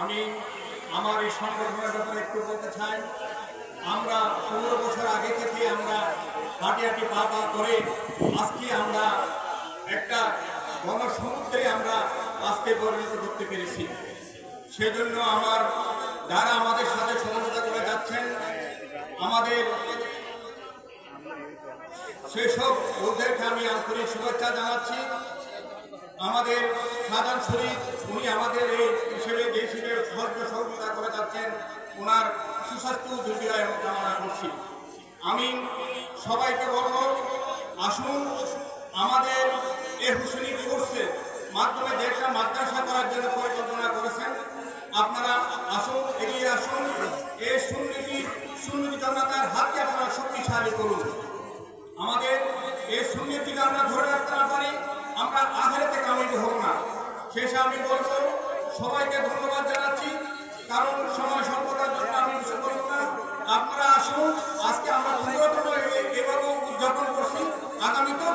আমি আমার এই সংগঠনের ব্যাপারে একটু বলতে চাই। আমরা পনেরো বছর আগে থেকে আমরা হাঁটি হাঁটি পা পা করে আজকে আমরা একটা গণসমুদ্রে আমরা আজকে পরিণত করতে পেরেছি। সেজন্য আমার, যারা আমাদের সাথে সহযোগিতা করে যাচ্ছেন, আমাদের সেসব লোকদেরকে আমি আন্তরিক শুভেচ্ছা জানাচ্ছি। আমাদের সাধারণ শরীর, উনি আমাদের এই হিসেবে যে সহযোগিতা করে যাচ্ছেন, ওনার সুস্বাস্থ্য দুর্বিধায় কামনা করছি। আমি সবাইকে বলব, আসুন, আমাদের এ হুসেনি কোর্সের মাধ্যমে যে একটা মাদ্রাসা করার জন্য পরিকল্পনা করেছেন। আপনারা আসুন, এগিয়ে আসুন এই সুন্নীতি সুন্নীতি জনতার হাতকে আপনারা শক্তিশালী করুন। আমাদের এই সুন্নিতিকে আমরা ধরে রাখতে না পারি, আমরা আখেরাতে কামিল হব না। শেষে আমি বলব সবাইকে ধন্যবাদ জানাচ্ছি। কারণ সময় সম্পর্কের জন্য আমি না। আপনারা আসুন, আজকে আমরা পনেরোতম এবারও উদযাপন করছি। আগামীতেও